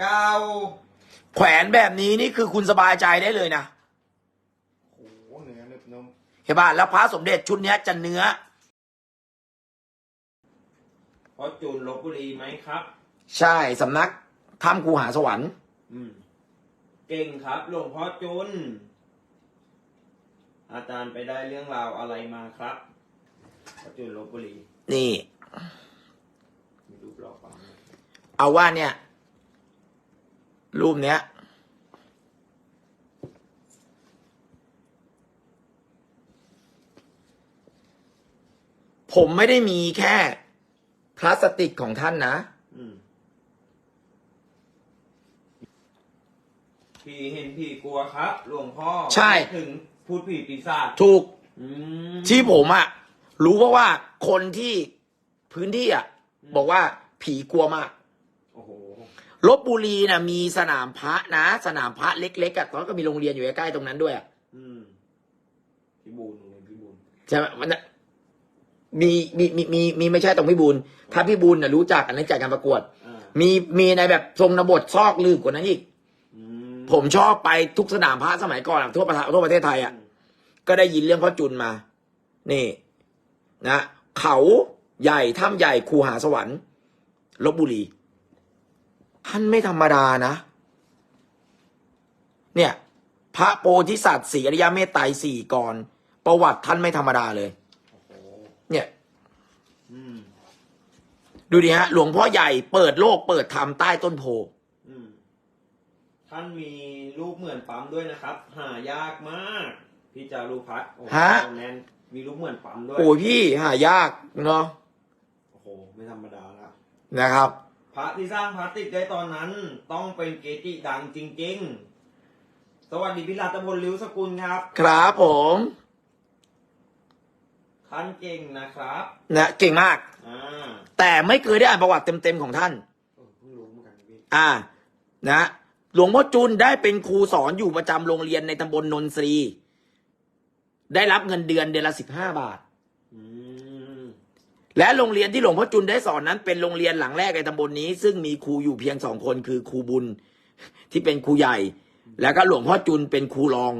เก้าแขวนแบบนี้นี่คือคุณสบายใจได้เลยนะโอ้โหเนื้อหนึบนุ่มเห็นป่ะแล้วพระสมเด็จชุดเนี้ยจะเนื้อ เพราะจูนลบบุรีไหมครับ ใช่สำนักถ้ำคูหาสวรรค์ อืม เก่งครับหลวงพ่อจุน อาจารย์ไปได้เรื่องราวอะไรมาครับพ่อจุนลบบุรีนี่ มีรูปหล่อฟังไหม เอาว่าเนี่ย รูปเนี้ย ผมไม่ได้มีแค่พลาสติกของท่านนะอืมผีเห็นผีกลัวครับหลวงพ่อใช่ ถึงพูดผีปีศาจถูกอืมที่ผมอะรู้เพราะว่าคนที่พื้นที่อะบอกว่าผีกลัวมาก โอ้โห ลบบุรีนะมีสนามพระนะ สนามพระเล็กๆอะตอนนนก็มีโรงเรียนอยู่ใกล้ๆตรงนั้นด้วยอะอืมพี่บูลโรงเรียนพี่บูลใช่ไหมมันน่ะมีมีมีมีมีไม่ใช่ตรงพี่บุญถ้าพี่บุญน่ะรู้จักอันนั้นจากการประกวด อ่ามีมีในแบบทรงนบทซอกลืมกว่านั้นอีก อืมผมชอบไปทุกสนามพระสมัยก่อนอะทั่วประเทศทั่วประเทศไทยอะก็ได้ยินเรื่องพ่อจุนมา นี่ นะ เขาใหญ่ถ้ำใหญ่คูหาสวรรค์ลบบุรี ท่านไม่ธรรมดานะ เนี่ย พระโพธิสัตว์สีอริยเมตไตรสี่กรประวัติท่านไม่ธรรมดาเลยโอ้โหเนี่ยอืมดูดิฮะ หลวงพ่อใหญ่เปิดโลกเปิดธรรมใต้ต้นโพอืมท่านมีรูปเหมือนปั๊มด้วยนะครับ หายากมาก พี่จารุพัฒน์โอ้โหฮะ แนนมีรูปเหมือนปั๊มด้วยโอ้ยพี่หายากเนาะโอ้โหไม่ธรรมดาละนะครับพ ระที่สร้างพลาสติกได้ตอนนั้น ต้องเป็นเกจิดังจริง ๆ สวัสดีพี่รัตพลลิ้วสกุลครับครับผมท่านเก่งนะครับนะเก่งมาก อ่าแต่ไม่เคยได้อ่านประวัติเต็มๆของท่าน เออเพิ่งรู้เหมือนกันพี่อ่า นะ หลวงพ่อจุนได้เป็นครูสอนอยู่ประจำโรงเรียนในตำบลนนทรี ได้รับเงินเดือนเดือนละสิบห้าบาท อืม และโรงเรียนที่หลวงพ่อจุนได้สอนนั้น เป็นโรงเรียนหลังแรกในตำบลนี้ ซึ่งมีครูอยู่เพียงสองคนคือครูบุญที่เป็นครูใหญ่ แล้วก็หลวงพ่อจุนเป็นครูรอง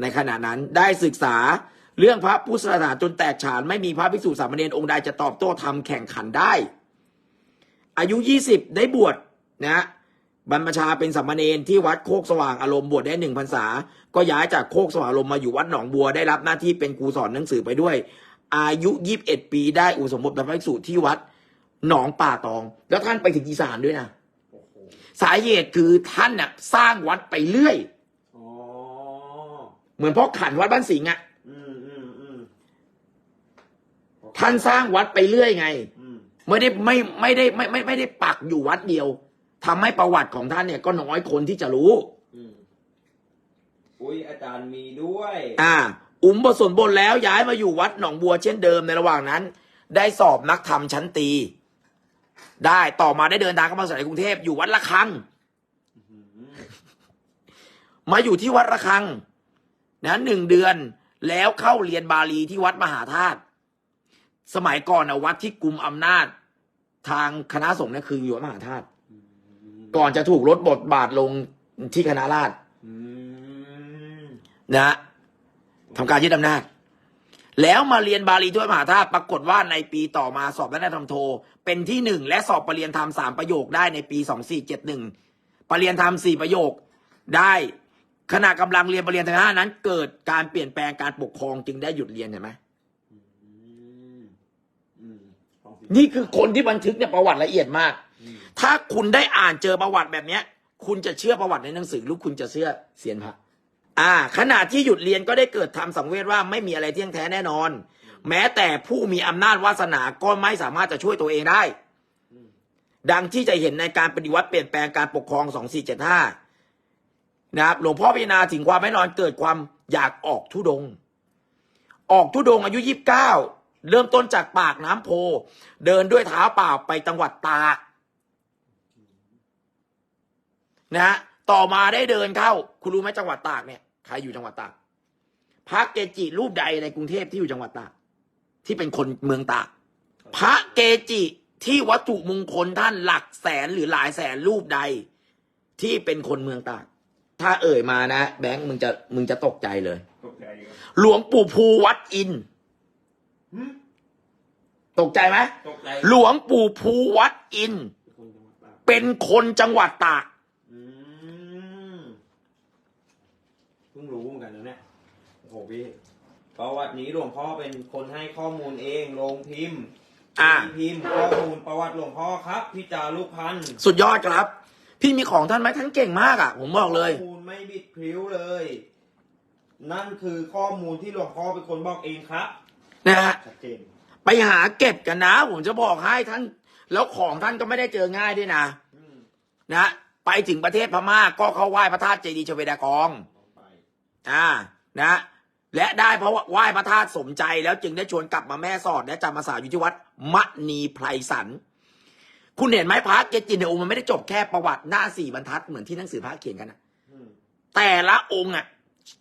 ในขณะนั้นได้ศึกษาเรื่องพระพุทธศาสนาจนแตกฉาน ไม่มีพระภิกษุสามเณรองค์ใดจะตอบโต้ทำแข่งขันได้ อายุยี่สิบได้บวชนะบรรพชาเป็นสามเณรที่วัดโคกสว่างอารมณ์บวชได้หนึ่งพรรษา ก็ย้ายจากโคกสว่างอารมณ์มาอยู่วัดหนองบัวได้รับหน้าที่เป็นครูสอนหนังสือไปด้วย อายุยี่สิบเอ็ดปีได้อุปสมบทเป็นพระภิกษุที่วัดหนองป่าตอง แล้วท่านไปถึงอีสานด้วยนะโอ้โหสาเหตุคือท่านน่ะสร้างวัดไปเรื่อยอ๋อเหมือนพ่อขันวัดบ้านสิงห์อะอืมอืมอืมท่านสร้างวัดไปเรื่อยไงอืมไม่ได้ไม่ไม่ได้ไม่ไม่ไม่ได้ปักอยู่วัดเดียวทำให้ประวัติของท่านเนี่ยก็น้อยคนที่จะรู้อืมอุ้ยอาจารย์มีด้วย อ่า อุ๋มประสนบนแล้วย้ายมาอยู่วัดหนองบัวเช่นเดิมในระหว่างนั้น ได้สอบนักธรรมชั้นตรีได้ต่อมาได้เดินทางเข้ามาสายกรุงเทพอยู่วัดละคังอืมมาอยู่ที่วัดระฆังนะหนึ่งเดือนแล้วเข้าเรียนบาลีที่วัดมหาธาตุสมัยก่อนนะวัดที่กุมอำนาจ ทางคณะสงฆ์เนี่ยคืออยู่วัดมหาธาตุก่อนจะถูกลดบทบาทลงที่คณะราษฎรอืมนะ ทำการยึดอำนาจ แล้วมาเรียนบาลีที่วัดมหาธาตุปรากฏว่าในปีต่อมาสอบด้านธรรมโท เป็นที่หนึ่งและสอบปรริญญาธรรมสามประโยคได้ในปีสองสี่เจ็ดหนึ่งปรริญญาธรรมสี่ประโยคได้ขณะกำลังเรียนปรริญญาธรรมห้านั้น เกิดการเปลี่ยนแปลงการปกครองจึงได้หยุดเรียนเห็นไหมนี่คือคนที่บันทึกเนี่ยประวัติละเอียดมาก ถ้าคุณได้อ่านเจอประวัติแบบเนี้ย คุณจะเชื่อประวัติในหนังสือหรือคุณจะเชื่อเสียนพระ อ่าขณะที่หยุดเรียนก็ได้เกิดทำสังเวชว่าไม่มีอะไรเที่ยงแท้แน่นอน แม้แต่ผู้มีอำนาจวาสนาก็ไม่สามารถจะช่วยตัวเองได้อืมดังที่จะเห็นในการปฏิวัติเปลี่ยนแปลงการปกครอง 2475 นะครับหลวงพ่อพิจารณาถึงความไม่นอนเกิดความอยากออกทุดงค์ออกทุดงค์อายุ 29 เริ่มต้นจากปากน้ำโพ เดินด้วยเท้าเปล่าไปจังหวัดตากนะฮะ ต่อมาได้เดินเข้า คุณรู้ไหมจังหวัดตากเนี่ยใครอยู่จังหวัดตากพระเกจิรูปใดในกรุงเทพที่อยู่จังหวัดตากที่เป็นคนเมืองตากพระเกจิที่วัตถุมงคลท่านหลักแสนหรือหลายแสนรูปใด ที่เป็นคนเมืองตาก ถ้าเอ่ยมานะ แบงค์มึงจะมึงจะตกใจเลย ตกใจครับหลวงปู่ภูวัดอินทร์หึตกใจไหมตกใจหลวงปู่ภูวัดอินทร์คนจังหวัดตากเป็นคนจังหวัดตาก อืมเพิ่งรู้เหมือนกันนะเนี่ยโอ้โหพี่ประวัตินี้หลวงพ่อเป็นคนให้ข้อมูลเองลงพิมพ์อ่าพิมพ์ข้อมูลประวัติหลวงพ่อครับพี่จารุพันธ์สุดยอดครับ พี่มีของท่านไหมท่านเก่งมากอะ ผมบอกเลย ข้อมูลไม่บิดพริ้วเลย นั่นคือข้อมูลที่หลวงพ่อเป็นคนบอกเองครับนะฮะ ชัดเจนไปหาเก็บกันนะ ผมจะบอกให้ท่าน แล้วของท่านก็ไม่ได้เจอง่ายด้วยนะ อืมนะ ไปถึงประเทศพม่าก็เข้าไหว้พระธาตุเจดีย์ชเวดากองต้ องไปอ่านะ และได้เพราะว่าไหว้พระธาตุสมใจแล้วจึงได้ชวนกลับมาแม่สอดและจำพรรษาอยู่ที่วัดมณีไพรสัน คุณเห็นไหมพระเกจิในองค์มันไม่ได้จบแค่ประวัติหน้าสี่บรรทัดเหมือนที่หนังสือพระเขียนกันนะอืมแต่ละองค์อะ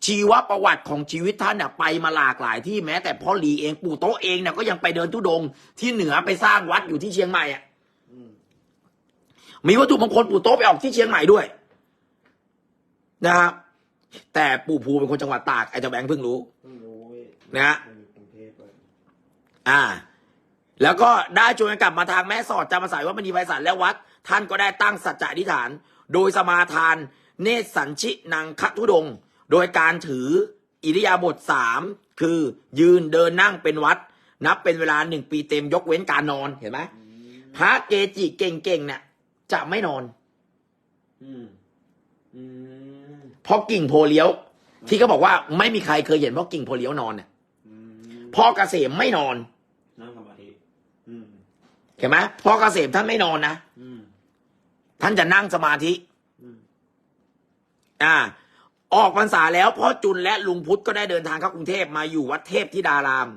ชีวประวัติของชีวิตท่านน่ะไปมาหลากหลายที่แม้ แต่พ่อหลีเองปู่โต๊ะเองเนี่ยก็ยังไปเดินทุดงค์ที่เหนือไปสร้างวัดอยู่ที่เชียงใหม่อะอืมมีวัตถุมงคลปู่โต๊ะไปออกที่เชียงใหม่ด้วยนะครับ แต่ปู่ภูเป็นคนจังหวัดตากไอ้เจ้าแบงค์เพิ่งรู้ เพิ่งรู้เว้ยนะฮะ มันมีกรุงเทพเลยอ่า แล้วก็ได้ชวนกันกลับมาทางแม่สอดจำมาสายว่ามณีไพศาลและวัด ท่านก็ได้ตั้งสัจจะอธิษฐาน โดยสมาทาน เนตรสัญชินังคทุดงค์โดยการถืออิริยาบถสามคือยืนเดินนั่งเป็นวัด นับเป็นเวลาหนึ่งปีเต็มยกเว้นการนอนเห็นไหมอืมพระเกจิเก่งๆเนี่ยจะไม่นอน อืม อืม เพราะกิ่งโพเลี้ยว ที่เขาบอกว่าไม่มีใครเคยเห็นเพราะกิ่งโพเลี้ยวนอนเนี่ยอืมพ่อเกษมไม่นอนนั่งสมาธิอืมเห็นไหมพ่อเกษมท่านไม่นอนนะอืมท่านจะนั่งสมาธิอืมอ่า ออกพรรษาแล้วพ่อจุนและลุงพุทธก็ได้เดินทางเข้ากรุงเทพมาอยู่วัดเทพที่ดาราม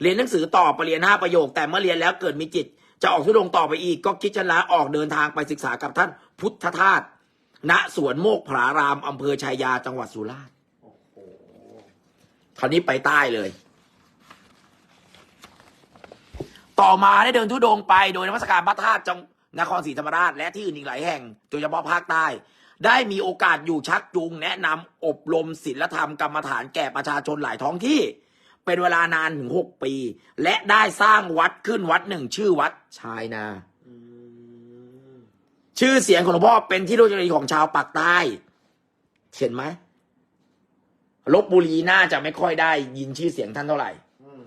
เรียนหนังสือต่อไปเรียนห้าประโยค แต่เมื่อเรียนแล้วเกิดมีจิต จะออกทุดงค์ต่อไปอีก ก็คิดจะลาออกเดินทางไปศึกษากับท่านพุทธทาส ณสวนโมกผารามอำเภอชายาจังหวัดสุราษฎร์คราวนี้ไปใต้เลย ต่อมาได้เดินทุดงไปโดยนมัสการพระธาตุจังนครศรีธรรมราช และที่อื่นอีกหลายแห่งโดยเฉพาะภาคใต้ ได้มีโอกาสอยู่ชักจูง แนะนำอบรมศีลธรรมกรรมฐานแก่ประชาชนหลายท้องที่ เป็นเวลานานถึงหกปี และได้สร้างวัดขึ้นวัดหนึ่งชื่อวัดชายนา ชื่อเสียงของหลวงพ่อเป็นที่รู้จักของชาวปากใต้เห็นไหมลบบุรีน่าจะไม่ค่อยได้ ยินชื่อเสียงท่านเท่าไหร่อืม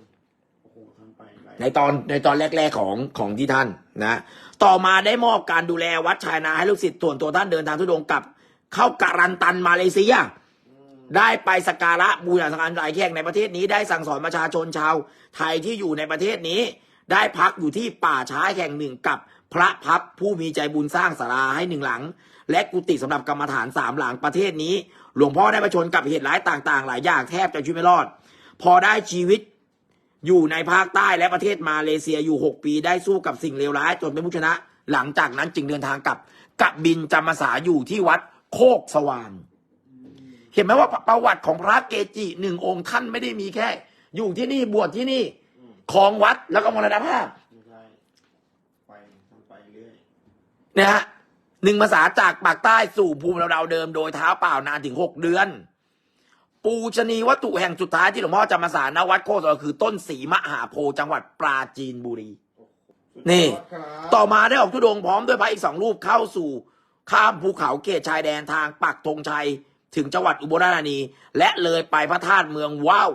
โอ้โหทำไปหลายในตอนในตอนแรก ๆของของที่ท่านนะ ต่อมาได้มอบการดูแลวัดชายนาให้ลูกศิษย์ส่วนตัวท่านเดินทางทุดงค์กลับ เข้าการันตันมาเลเซียอืมได้ไปสักการะบูชาสังฆทานหลายแห่งในประเทศนี้ได้สั่งสอนประชาชนชาว ไทยที่อยู่ในประเทศนี้ ได้พักอยู่ที่ป่าช้าแห่งหนึ่งกับ พระพับผู้มีใจบุญสร้างศาลาให้หนึ่งหลัง และกุฏิสำหรับกรรมฐานสามหลังประเทศนี้ หลวงพ่อได้ประชนกับเหตุร้ายต่างๆ หลายอย่างแทบจะชีวิตไม่รอด พอได้ชีวิตอยู่ในภาคใต้และประเทศมาเลเซียอยู่ 6 ปีได้สู้กับสิ่งเลวร้ายจนเป็นผู้ชนะ หลังจากนั้นจึงเดินทางกลับกลับบินจำพรรษาอยู่ที่วัดโคกสว่าง เห็นไหมว่าประวัติของพระเกจิหนึ่งองค์ท่านไม่ได้มีแค่ อยู่ที่นี่บวชที่นี่ของวัดแล้วก็มรณภาพ ไม่ใช่ไปทำไปเรื่อย นะฮะหนึ่งภาษาจากปากใต้สู่ภูมิเนาเดิมโดยเท้าเปล่านานถึงหกเดือน ปูชนีวัตถุแห่งสุดท้ายที่หลวงพ่อจำพรรษาณวัดโคกสว่างคือต้นสีมหาโพธิ์จังหวัดปราจีนบุรี นี่ ต่อมาได้ออกทุดงพร้อมด้วยพระอีกสองรูปเข้าสู่ข้ามภูเขาเขตชายแดนทางปักธงชัย ถึงจังหวัดอุบลราชธานี และเลยไปพระธาตุเมืองว่าว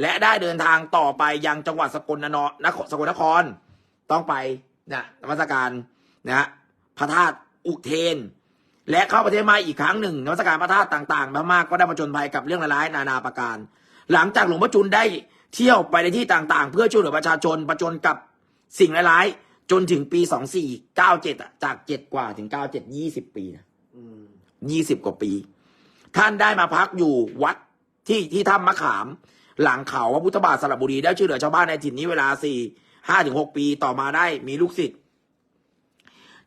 และได้เดินทางต่อไปยังจังหวัดสกลนครนครสกลนคร ต้องไปนะนมัสการ นะฮะพระธาตุอุเทน และเข้าประเทศมาอีกครั้งหนึ่งนมัสการพระธาตุต่างๆมากๆก็ได้มาจนภัยกับเรื่องร้ายๆนานาประการ หลังจากหลวงพ่อจุนได้เที่ยวไปในที่ต่างๆ เพื่อช่วยเหลือประชาชนประจนกับสิ่งร้ายๆจนถึงปี 2497อะจาก 7 กว่าถึง 97 20 ปีนะอืมยี่สิบกว่าปี ท่านได้มาพักอยู่วัดที่ที่ถ้ำมะขาม หลังเขาพระพุทธบาทสระบุรีได้ช่วยเหลือชาวบ้านในถิ่นนี้เวลาสี่ห้าถึงหกปีต่อมาได้มีลูกศิษย์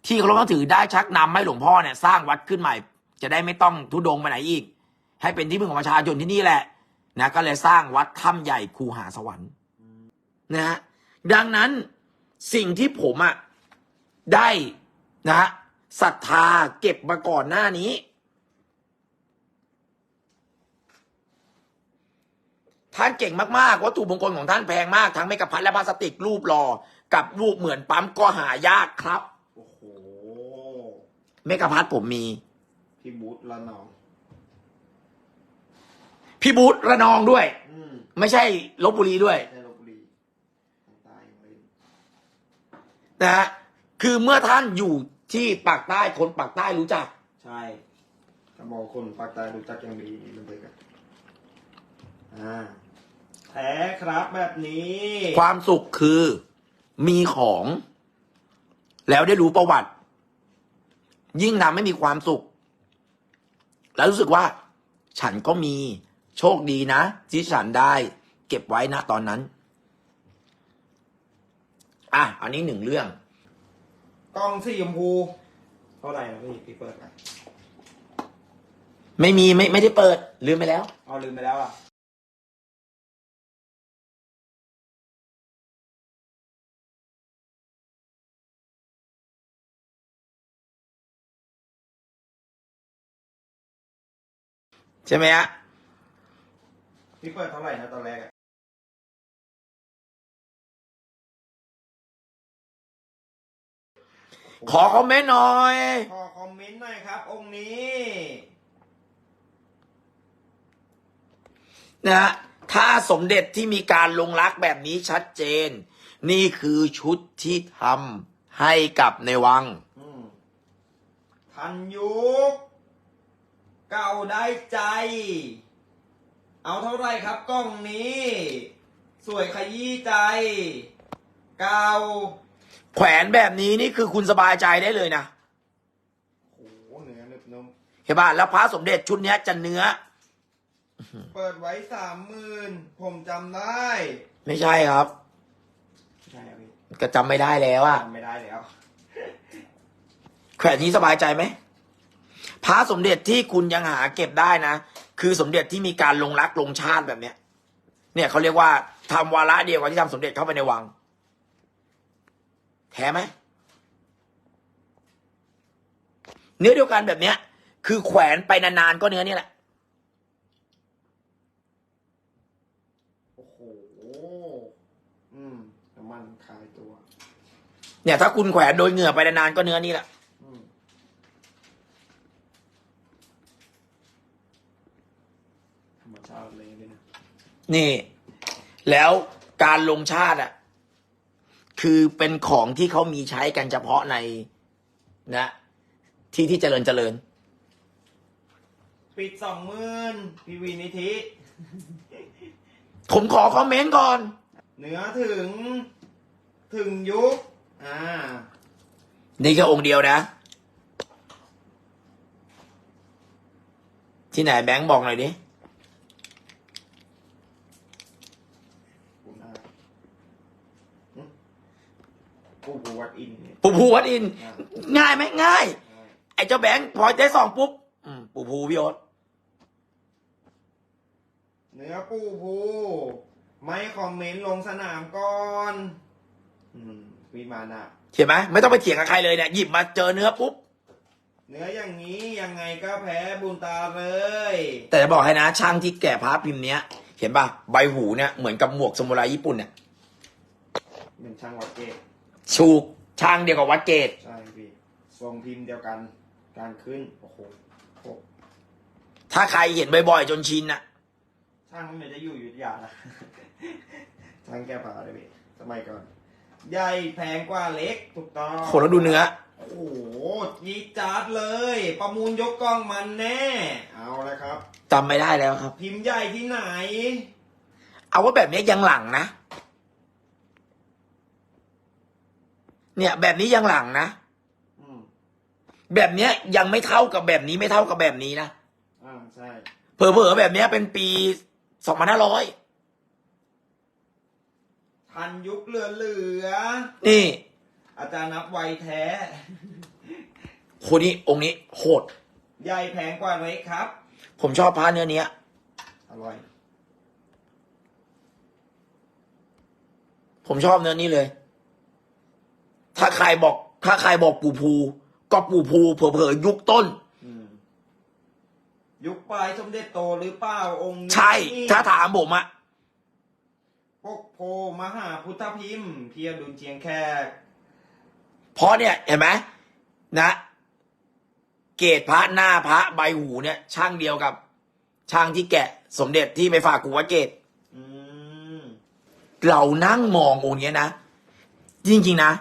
ที่เขาต้องถือได้ชักนำให้หลวงพ่อเนี่ยสร้างวัดขึ้นใหม่ จะได้ไม่ต้องทุดงไปไหนอีก ให้เป็นที่พึ่งของประชาชนที่นี่แหละนะก็เลยสร้างวัดถ้ำใหญ่คูหาสวรรค์นะฮะดังนั้นสิ่งที่ผมอะได้นะฮะศรัทธาเก็บมาก่อนหน้านี้ ท่านเก่งมากๆวัตถุมงคลของท่านแพงมาก ทั้งเมกะพัดและพลาสติกรูปหล่อกับรูปเหมือนปั๊มก็หายากครับ เมกะพัดผมมี พี่บูธละนอง พี่บูธระนองด้วย อืมไม่ใช่ลบบุรีด้วยใช่ลบบุรีทางใต้ยังไม่นะฮะคือเมื่อท่านอยู่ที่ปากใต้คนปากใต้รู้จัก ใช่ถ้าบอกคนภาคใต้รู้จักอย่างดีนี่มันเลยกันอ่าแท้ครับแบบนี้ความสุขคือมีของ แล้วได้รู้ประวัติ ยิ่งทำให้มีความสุข แล้วรู้สึกว่า ฉันก็มีโชคดีนะ ที่ฉันได้เก็บไว้นะตอนนั้น อะ อันนี้หนึ่งเรื่อง กล้องสีชมพูเท่าไหร่นะพี่พี่เปิดอะไม่มีไม่ไม่ได้เปิดลืมไปแล้วเอาลืมไปแล้วอะ ใช่ไหมฮะพี่เปิดเท่าไหร่นะตอนแรกอะขอคอมเมนต์หน่อย ขอคอมเมนต์หน่อยครับ องค์นี้นะฮะถ้าสมเด็จที่มีการลงรักแบบนี้ชัดเจน นี่คือชุดที่ทำให้กับในวัง อืมทันยุค เก่าได้ใจ เอาเท่าไหรครับกล้องนี้ สวยขยี้ใจ เก่า แขวนแบบนี้นี่คือคุณสบายใจได้เลยนะโอ้โหเนื้อเนึบนมเห็นป่ะแล้วพระสมเด็จชุดเนี้ยจะเนื้อ เปิดไว้สามหมื่นผมจำได้ไม่ใช่ครับ ใช่ครับพี่ก็จำไม่ได้แล้วอะจำไม่ได้แล้ว แขวนนี้สบายใจไหม พระสมเด็จที่คุณยังหาเก็บได้นะ คือสมเด็จที่มีการลงรักลงชาติแบบเนี้ย เนี่ยเขาเรียกว่าทำวาระเดียวกับที่ทำสมเด็จเข้าไปในวัง แท้ไหมเนื้อเดียวกันแบบเนี้ย คือแขวนไปนานๆก็เนื้อนี่แหละโอ้โหอืมน้ำมันคลายตัว เนี่ย ถ้าคุณแขวนโดยเหงื่อไปนานๆก็เนื้อนี่แหละ อืมธรรมชาติเลยนี่นะ นี่ แล้วการลงชาติอะ คือเป็นของที่เขามีใช้กันเฉพาะในนะ ที่ที่เจริญเจริญ ปิดสองหมื่นพีวีนิธิผมขอคอมเมนต์ก่อนเนื้อถึง ถึงยุค อ่า นี่แค่องค์เดียวนะ ที่ไหนแบงค์บอกหน่อยดิ ปูนาหึ ปูปูวัดอินเนี่ยปูภูวัดอินทร์อ่าง่ายไหมง่ายใช่ไอ้เจ้าแบงค์พอได้สองปุ๊บอืมปูภูพี่โอ๊ตเนื้อปูภูไม่คอมเมนต์ลงสนามก่อนอืมวิมานะ เห็นไหมไม่ต้องไปเถียงกับใครเลยเนี่ยหยิบมาเจอเนื้อปุ๊บ เนื้ออย่างนี้ยังไงก็แพ้บุญตาเลย แต่จะบอกให้นะช่างที่แกะพระพิมพ์เนี้ย เห็นป่ะใบหูเนี่ยเหมือนกับหมวกสมุไรญี่ปุ่นเนี่ย เป็นช่างวัดเกต ชูกช่างเดียวกับวัดเกตใช่พี่ทรงพิมพ์เดียวกัน การขึ้นโอ้โหโอ้ถ้าใครเห็นบ่อยๆจนชินน่ะช่างมันจะอยู่อยุทธยานะช่างแก้ผ้าเลยพี่สมัยก่อนใหญ่แพงกว่าเล็กถูกต้องโหแล้วดูเนื้อ โอ้โหยีดจาดเลย ประมูลยกกล้องมันแน่ เอาแล้วครับจำไม่ได้แล้วครับ พิมพ์ใหญ่ที่ไหน เอาว่าแบบนี้ยังหลังนะ เนี่ย แบบนี้ยังหลังนะอืมแบบเนี้ยยังไม่เท่ากับแบบนี้ไม่เท่ากับแบบนี้นะอ่าใช่ เผลอๆแบบเนี้ยเป็นปีสองพันห้าร้อยทันยุคเหลือเหลือนี่ ๆอาจารย์นับไวแท้ คนนี้องค์นี้โหด ใหญ่แพงกว่าเล็กครับ ผมชอบพระเนื้อเนี้ย อร่อย ผมชอบเนื้อนี้เลยถ้าใค รบอก ถ้าใครบอกปูภู ก็ปู่ภูเผลอๆยุคต้นอืมยุคปลายสมเด็จโตหรือเปล่าองค์นี้ใช่ ถ้าถามผมอะปกโพมหาพุทธพิมพ์ เพียรดุลเชียงแขกเพราะเนี่ยเห็นไหมนะ เกตพระหน้าพระใบหูเนี่ย ช่างเดียวกับ ช่างที่แกะสมเด็จที่ไปฝากกูวัดเกตอืม เรานั่งมององค์เนี้ยนะ จริงๆนะ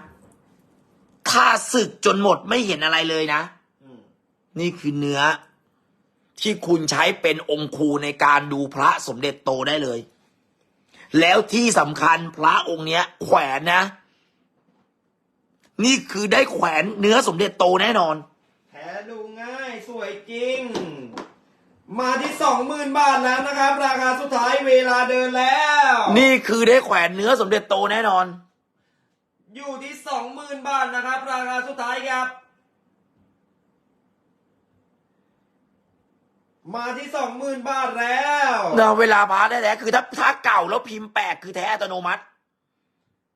ถ้าศึกจนหมดไม่เห็นอะไรเลยนะอืมนี่คือเนื้อ ที่คุณใช้เป็นองค์ครูในการดูพระสมเด็จโตได้เลย แล้วที่สำคัญพระองค์เนี้ย แขวนนะ นี่คือได้แขวนเนื้อสมเด็จโตแน่นอนแท้ดูง่ายสวยจริง มาที่สองหมื่นบาทแล้วนะครับ ราคาสุดท้ายเวลาเดินแล้ว นี่คือได้แขวนเนื้อสมเด็จโตแน่นอน อยู่ที่สองหมื่นบาทนะครับ ราคาสุดท้ายครับ มาที่สองหมื่นบาทแล้วเราเวลาพาได้แล้วคือถ้าถ้าเก่าแล้วพิมพ์แปลกคือแท้อัตโนมัติ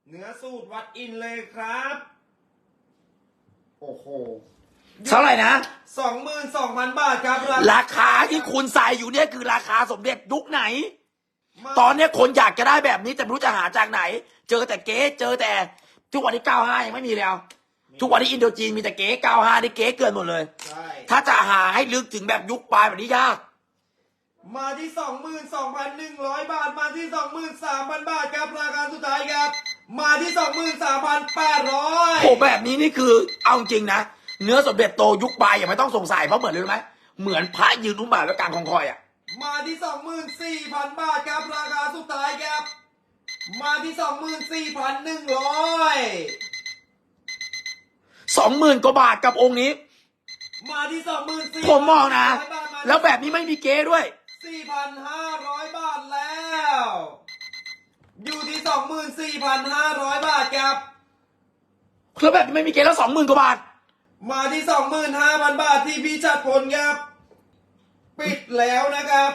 เนื้อสูตรวัดอินเลยครับ โอ้โหเท่าไหร่นะสองหมื่นสองพันบาทครับ ราราคาที่คุณใส่อยู่เนี่ยคือราคาสมเด็จยุคไหนมาตอนเนี้ยคนอยากจะได้แบบนี้แต่ไม่รู้จะหาจากไหน เจอแต่เก๊เจอแต่ ทุกวันที่เก้าห้ายังไม่มีแล้ว ทุกวันที่อินโดจีนมีแต่เก๊เก้าห้านี่เก๊เกินหมดเลย ใช่ ถ้าจะหาให้ลึกถึงแบบยุคปลายแบบนี้ยากมาที่สองหมื่นสองพันหนึ่งร้อยบาท มาที่สองหมื่นสามพันบาทครับราคาสุดท้ายครับ มาที่สองหมื่นสามพันแปดร้อยโหแบบนี้นี่คือเอาจริงนะ เนื้อสมเด็จโตยุคปลายอย่าไม่ต้องสงสัยเพราะเหมือนเลยรู้ไหมเหมือนพระยืนนุ่มบาทไว้กลางคองคอยอะ มาที่สองหมื่นสี่พันบาทครับราคาสุดท้ายครับ มาที่สองหมื่นสี่พันหนึ่งร้อยสองหมื่นกว่าบาทกับองค์นี้ มาที่สองหมื่นสี่ผมมองนะ แล้วแบบนี้ไม่มีเก๊ด้วยสี่พันห้าร้อยบาทแล้ว อยู่ที่สองหมื่นสี่พันห้าร้อยบาทครับแล้วแบบนี้ไม่มีเก๊แล้วสองหมื่นกว่าบาท มาที่สองหมื่นห้าพันบาทที่พี่ชัดพลครับ ปิดแล้วนะครับ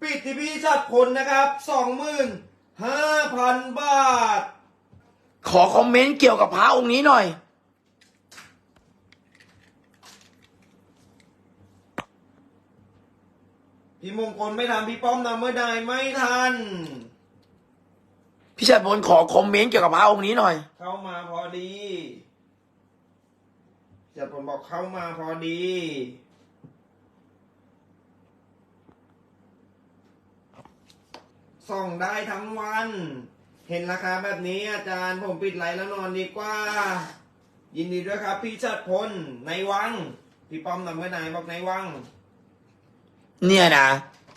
ปิดที่พี่ชัดพลนะครับสองหมื่นห้าพันบาท ขอคอมเมนต์เกี่ยวกับพระองค์นี้หน่อย พี่มงคลไม่ทำพี่ป้อมทำเมื่อใดไม่ทัน พี่ชายพลขอคอมเมนต์เกี่ยวกับพระองค์นี้หน่อย เข้ามาพอดีชัดพลบอกเข้ามาพอดี ส่องได้ทั้งวัน เห็นราคาแบบนี้อาจารย์ผมปิดไลน์แล้วนอนดีกว่า ยินดีด้วยครับ พี่ชัดพลในวัง พี่ป้อมนำเมื่อไหนบอกในวัง เนี่ยนะ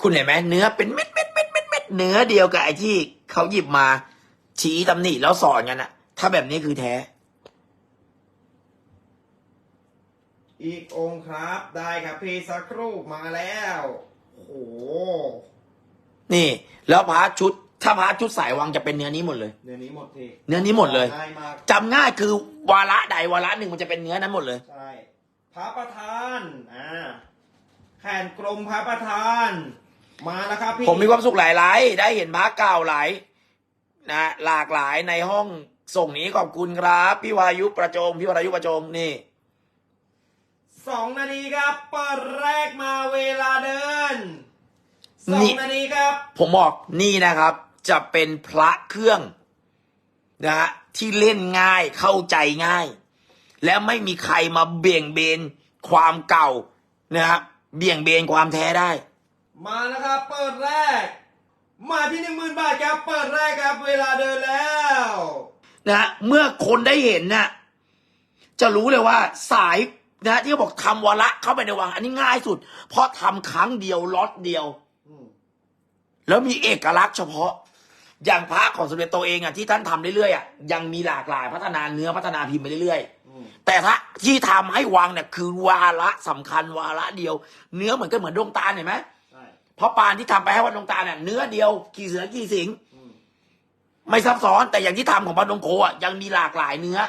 คุณเห็นไหมเนื้อเป็นเม็ดเม็ดเม็ดเม็ดเม็ดเนื้อเดียวกับไอ้ที่เขาหยิบมา ชี้ตำหนิแล้วสอนกันอะถ้าแบบนี้คือแท้ อีกองค์ครับ ได้ครับพี่สักครู่มาแล้วโอ้โห นี่ แล้วพระชุด ถ้าพระชุดสายวังจะเป็นเนื้อนี้หมดเลย เดี๋ยวนี้หมดทีเนื้อนี้หมดเลยง่ายมาก จำง่ายคือวาระใดวาระหนึ่งมันจะเป็นเนื้อนั้นหมดเลย ใช่พระประธานอ่าแขนกลมพระประธาน มาแล้วครับพี่ผมมีความสุขหลายไลฟ์ได้เห็นพระเก่าหลายนะหลากหลายในห้องส่งนี้ขอบคุณครับพี่วายุประจงพี่วายุประจงนี่ สองนาทีครับเปิดแรกมาเวลาเดิน สอนี่งนาทีครับ ผมบอกนี่นะครับ จะเป็นพระเครื่องนะฮะที่เล่นง่ายเข้าใจง่าย และไม่มีใครมาเบี่ยงเบนความเก่านะครับเบี่ยงเบนความแท้ได้ มาแล้วครับเปิดแรก มาที่หนึ่งหมื่นบาทครับเปิดแรกครับ เวลาเดินแล้วนะฮะเมื่อคนได้เห็นน่ะจะรู้เลยว่าสายนะฮะที่เขาบอกทำวาระเข้าไปในวัง อันนี้ง่ายสุด เพราะทำครั้งเดียวล็อตเดียวอืม แล้วมีเอกลักษณ์เฉพาะ อย่างพระของสมเด็จโตเองอะที่ท่านทำเรื่อยๆอะยังมีหลากหลายพัฒนาเนื้อพัฒนาพิมพ์ไปเรื่อยๆอืมแต่ถ้าที่ทำให้วังเนี่ยคือวาระสำคัญวาระเดียว เนื้อเหมือนกันเหมือนดวงตาลเห็นไหมใช่เพราะปานที่ทำไปให้วัดดวงตาลเนี่ยเนื้อเดียวกี่เสือกี่สิงอืมไม่ซับซ้อนแต่อย่างที่ทำของพระดงโคอะยังมีหลากหลายเนื้อ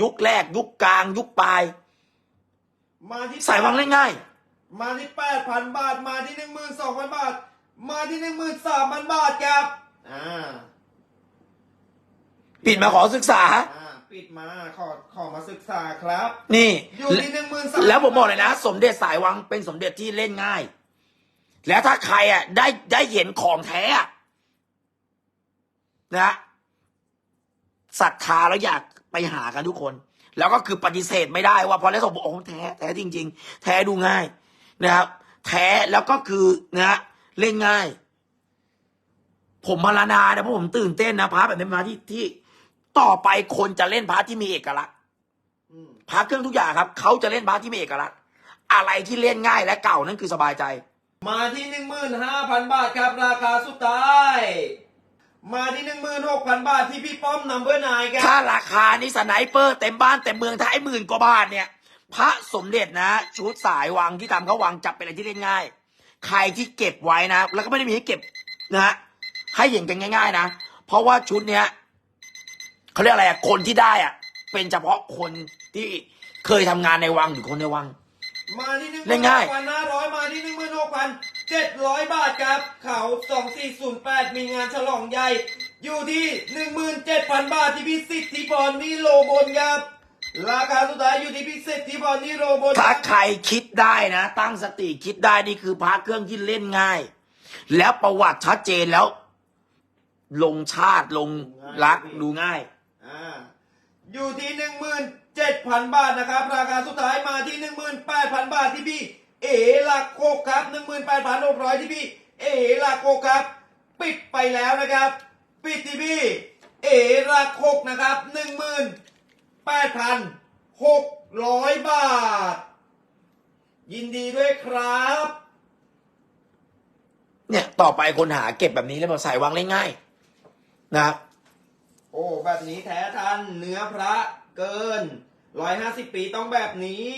ยุคแรก ยุคกลาง ยุคปลาย มาที่ใส่วังได้ง่ายมาที่แปดพันบาท มาที่หนึ่งหมื่นสองพันบาท มาที่หนึ่งหมื่นสามพันบาทครับอ่าปิดมาขอศึกษา อ่าปิปิดมาขอขอมาศึกษาครับ นี่ อยู่ที่หนึ่งหมื่นสามแล้วผมบอกเลยนะ สมเด็จสายวังเป็นสมเด็จที่เล่นง่าย แล้วถ้าใครอะ ได้ได้เห็นของแท้อะนะศรัทธาแล้วอยากไปหากันทุกคน แล้วก็คือปฏิเสธไม่ได้ว่าพอแล้วสมบอกโอ้แท้แท้จริง ๆ แท้ดูง่ายนะครับ แท้แล้วก็คือนะ เล่นง่าย ผมพารณานะเพราะผมตื่นเต้นนะพระแบบนี้มาที่ที่ต่อไปคนจะเล่นพระที่มีเอกลักษณ์อืมพระเครื่องทุกอย่างครับเขาจะเล่นพระที่มีเอกลักษณ์อะไรที่เล่นง่ายและเก่านั่นคือสบายใจ มาที่หนึ่งหมื่นห้าพันบาทครับราคาสุดท้ายมาที่หนึ่งหมื่นหกพันบาทที่พี่ป้อมนำเบอร์นายคถ้ารับราคานี่สไนเปอร์เต็มบ้านเต็มเมืองถ้าไอ้หมื่นกว่าบาทเนี่ย พระสมเด็จนะ ชุดสายวังที่ทำเขาวังจับเป็นอะไรที่เล่นง่าย ใครที่เก็บไว้นะ แล้วก็ไม่ได้มีให้เก็บนะฮะให้เห็นกันง่าย ๆ นะ เพราะว่าชุดเนี้ยเขาเรียกอะไรอะคนที่ได้อะเป็นเฉพาะคนที่เคยทำงานในวังหรือคนในวัง มาที่หนึ่งหเล่มื่นนง่ายพันห้าร้อยมาที่หนึ่งหมื่นหกพันเจ็ดร้อยบาทครับ เขาสองสี่ศูนย์แปดมีงานฉลองใหญ่ อยู่ที่หนึ่งหมื่นเจ็ดพันบาทที่พิสิทธิพรนี่โลบนครับ ราคาสุดท้ายอยู่ที่พิสิทธิพรนี่โลบนถ้าใครคิดได้นะ ตั้งสติคิดได้นี่คือพระเครื่องที่เล่นง่าย แล้วประวัติชัดเจนแล้ว ลงชาติลงรักดูง่ายอ่าอยู่ที่หนึ่งหมื่นเจ็ดพันบาทนะครับ ราคาสุดท้ายมาที่หนึ่งหมื่นแปดพันบาทที่พี่ เอหลักโคกครับหนึ่งหมื่นแปดพันหกร้อยที่พี่ เอหลักโคกครับ ปิดไปแล้วนะครับ ปิดที่พี่ เอหลักโคกนะครับหนึ่งหมื่น แปดพันหกร้อยบาท ยินดีด้วยครับ เนี่ยต่อไปคนหาเก็บแบบนี้แล้วมาใส่วางเล่นง่ายนะครับโอ้แบบนี้แท้ทันเนื้อพระเกินร้อยห้าสิบปีต้องแบบนี้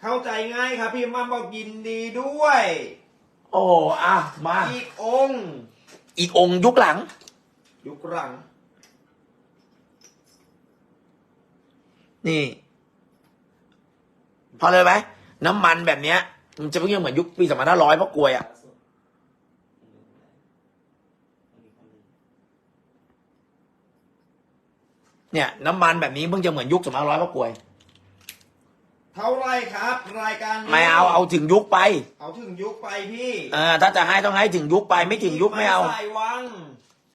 เข้าใจง่ายครับ พี่มันบอกยินดีด้วย โอ้อะมา อีกองค์ อีกองค์ยุคหลัง ยุคหลัง นี่ พอเลยไหมน้ำมันแบบเนี้ย มันจะเพิ่งเหมือนยุคปีสองพันห้าร้อยเพราะกลวยอะเนี่ยน้ำมันแบบนี้เพิ่งจะเหมือนยุคสองพันห้าร้อยเพราะกลวย เท่าไรครับ รายการนี้ไม่เอาเอาถึงยุคไป เอาถึงยุคไปพี่ เออถ้าจะให้ต้องให้ถึงยุคไปไม่ถึงยุคไม่เอาใส่วัง